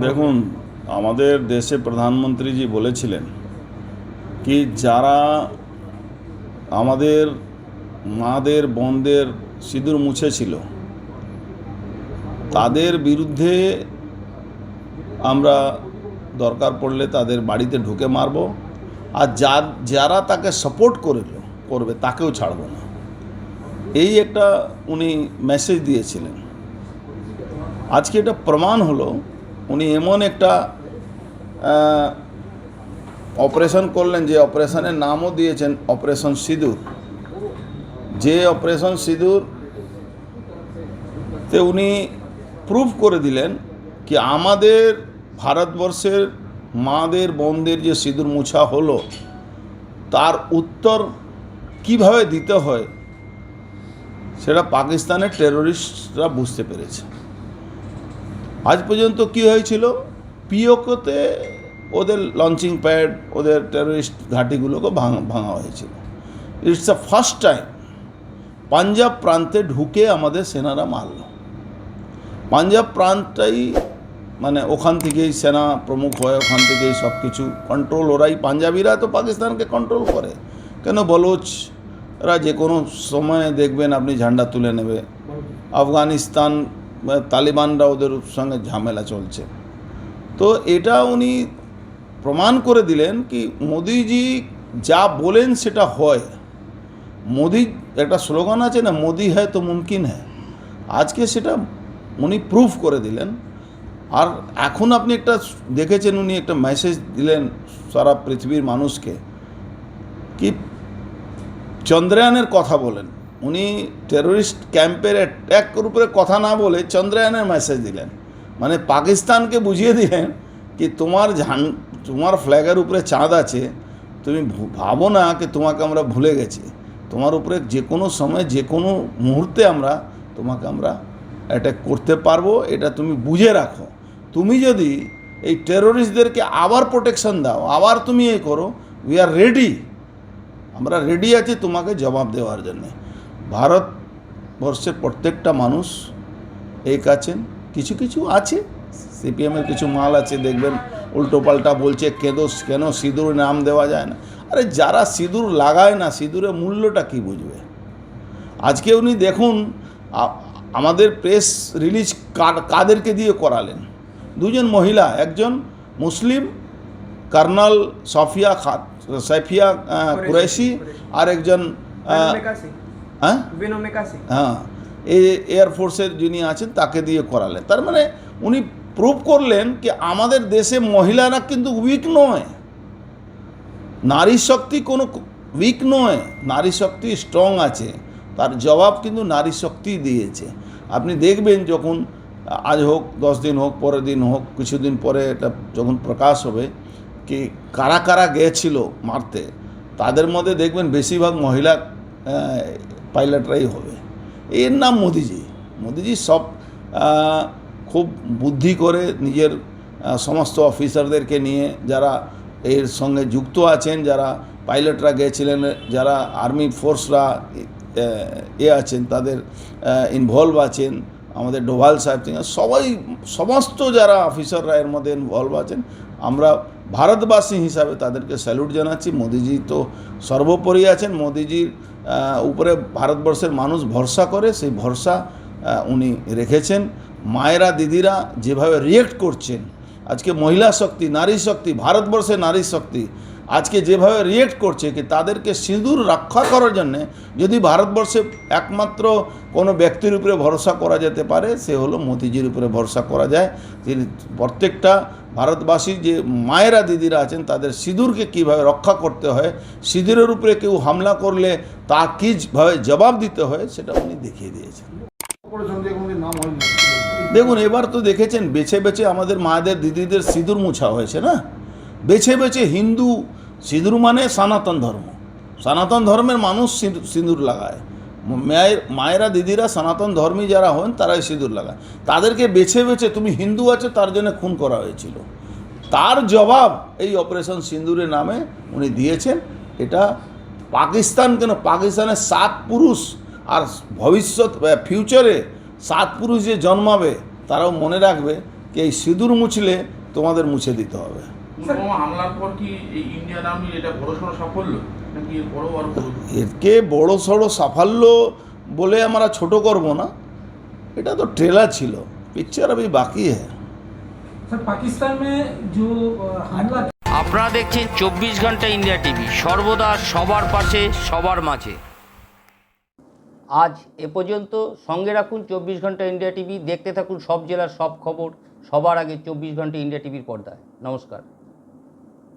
দেখুন, আমাদের দেশে প্রধানমন্ত্রীজি বলেছিলেন কি যারা আমাদের মাদের, বোনদের সিঁদুর মুছেছিল, তাদের বিরুদ্ধে আমরা দরকার পড়লে তাদের বাড়িতে ঢুকে মারব। আর যা, যারা তাকে সাপোর্ট করল, করবে, তাকেও ছাড়ব না। এই একটা উনি মেসেজ দিয়েছিলেন। আজকে এটা প্রমাণ হলো, উনি এমন একটা অপারেশন করলেন যে অপারেশনের নামও দিয়েছেন অপারেশন সিঁদুর। যে অপারেশন সিঁদুর তে উনি প্রুভ করে দিলেন কি আমাদের ভারতবর্ষের মাদের, বোনদের যে সিঁদুর মুছা হলো, তার উত্তর কীভাবে দিতে হয় সেটা পাকিস্তানের টেরোরিস্টরা বুঝতে পেরেছে। আজ পর্যন্ত কি হয়েছিল? পিওকোতে ওদের লঞ্চিং প্যাড ওদের টেরোরিস্ট ঘাঁটিগুলোকে ভাঙা ভাঙা হয়েছিল। It's the first time Punjab প্রান্তে ঢুকে আমাদের সেনারা মারল। পাঞ্জাব প্রান্তটাই মানে ওখান থেকেই সেনা প্রমুখ হয় ওখান থেকেই সব কিছু কন্ট্রোল ওরাই পাঞ্জাবিরা তো পাকিস্তানকে কন্ট্রোল করে। কেন বলোচরা যে কোনো সময়ে দেখবেন আপনি ঝান্ডা তুলে নেবে। আফগানিস্তান তালিবানরা ওদের সঙ্গে ঝামেলা চলছে। তো এটা উনি প্রমাণ করে দিলেন কি মোদিজি যা বলেন সেটা হয়। মোদি একটা স্লোগান আছে না, মোদি হ্যায় তো মুমকিন হ্যায়। আজকে সেটা উনি প্রুফ করে দিলেন। আর এখন আপনি একটা দেখেছেন উনি একটা মেসেজ দিলেন সারা পৃথিবীর মানুষকে, কি চন্দ্রায়নের কথা বলেন। উনি টেরোরিস্ট ক্যাম্পের অ্যাট্যাকের উপরে কথা না বলে চন্দ্রায়নের মেসেজ দিলেন। মানে পাকিস্তানকে বুঝিয়ে দিলেন কি তোমার ঝান, তোমার ফ্ল্যাগের উপরে চাঁদ আছে, তুমি ভাবো না কি তোমাকে আমরা ভুলে গেছি। তোমার উপরে যে কোনো সময়, যে কোনো মুহূর্তে আমরা তোমাকে আমরা অ্যাটাক করতে পারব, এটা তুমি বুঝে রাখো। তুমি যদি এই টেরোরিস্টদেরকে আবার প্রোটেকশন দাও, আবার তুমি এ করো উই আর রেডি আমরা রেডি আছি তোমাকে জবাব দেওয়ার জন্যে। ভারতবর্ষের প্রত্যেকটা মানুষ এক আছেন, কিছু কিছু আছে। সিপিএমের কিছু মাল আছে, দেখবেন উল্টো পাল্টা বলছে কেন কেন সিঁদুর নাম দেওয়া যায় না? আরে যারা সিঁদুর লাগায় না, সিঁদুরের মূল্যটা কি বুঝবে? আজকে উনি দেখুন আমাদের প্রেস রিলিজ কাদেরকে দিয়ে করালেন? দুজন মহিলা, একজন মুসলিম, কর্নাল সফিয়া খাত সাইফিয়া কুরাইশি। আর একজন হ্যাঁ? হ্যাঁ। এই এয়ারফোর্সের যিনি আছেন তাকে দিয়ে করালেন। তার মানে উনি প্রুভ করলেন কি আমাদের দেশে মহিলারা কিন্তু উইক নয়। নারী শক্তি কোনো উইক নয়। নারী শক্তি স্ট্রং আছে। তার জবাব কিন্তু নারী শক্তি দিয়েছে। আপনি দেখবেন যখন আজ হোক দশ দিন হোক পরের দিন হোক কিছুদিন পরে এটা যখন প্রকাশ হবে কি কারা কারা গিয়েছিল মারতে, তাদের মধ্যে দেখবেন বেশিরভাগ মহিলা পাইলটরাই হবে। এর নাম মোদিজি। মোদিজি সব খুব বুদ্ধি করে নিজের সমস্ত অফিসারদেরকে নিয়ে যারা এর সঙ্গে যুক্ত আছেন, যারা পাইলটরা গিয়েছিলেন যারা আর্মি ফোর্সরা এ আছেন, তাদের ইনভলভ আছেন, আমাদের ডোভাল সাহেব সবাই, সমস্ত যারা অফিসাররা এর মধ্যে ইনভলভ আছেন আমরা ভারতবাসী হিসাবে তাদেরকে স্যালুট জানাচ্ছি। মোদিজি তো সর্বোপরি আছেন। মোদিজির উপরে ভারতবর্ষের মানুষ ভরসা করে, সেই ভরসা উনি রেখেছেন। মায়েরা, দিদিরা যেভাবে রিয়েক্ট করছেন, আজকে মহিলা শক্তি, নারী শক্তি ভারতবর্ষের নারী শক্তি আজকে যেভাবে রিয়েক্ট করছে কি তাদেরকে সিঁদুর রক্ষা করার জন্যে যদি ভারতবর্ষে একমাত্র কোনো ব্যক্তির উপরে ভরসা করা যেতে পারে, সে হলো মোদিজির উপরে ভরসা করা যায়। তিনি প্রত্যেকটা ভারতবাসী যে মায়েরা দিদিরা আছেন, তাদের সিঁদুরকে কীভাবে রক্ষা করতে হয়, সিঁদুরের উপরে কেউ হামলা করলে তা কীভাবে জবাব দিতে হয়, সেটা উনি দেখিয়ে দিয়েছেন। দেখুন, এবার তো দেখেছেন বেছে বেছে আমাদের মায়েদের দিদিদের সিঁদুর মুছা হয়েছে না? বেছে বেছে হিন্দু সিঁদুর মানে সনাতন ধর্ম। সনাতন ধর্মের মানুষ সিঁদুর- লাগায়। মায়ের মায়েরা, দিদিরা সনাতন ধর্মী যারা হন, তারাই সিঁদুর লাগায়। তাদেরকে বেছে বেছে তুমি হিন্দু আছো, তার জন্য খুন করা হয়েছিল। তার জবাব এই অপারেশন সিঁদুরের নামে উনি দিয়েছেন। এটা পাকিস্তান কেন? পাকিস্তানের সাত পুরুষ আর ভবিষ্যৎ ফিউচারে সাত পুরুষ যে জন্মাবে, তারাও মনে রাখবে কি এই সিঁদুর মুছলে তোমাদের মুছে দিতে হবে। পুলওয়ামা হামলার সাফল্য? এরকে বড় সড়ো সাফল্য বলে আমরা ছোট করব না। এটা তো ট্রেলার ছিল। পিকচার আমি বাকি হ্যাঁ। পাকিস্তান মে আপনারা দেখছেন চব্বিশ ঘণ্টা ইন্ডিয়া টিভি। সর্বদা সবার পাশে সবার মাঝে। আজ এ পর্যন্ত সঙ্গে রাখুন চব্বিশ ঘণ্টা ইন্ডিয়া টিভি। দেখতে থাকুন সব জেলার সব খবর। সবার আগে চব্বিশ ঘণ্টা ইন্ডিয়া টিভির পর্দায়। নমস্কার।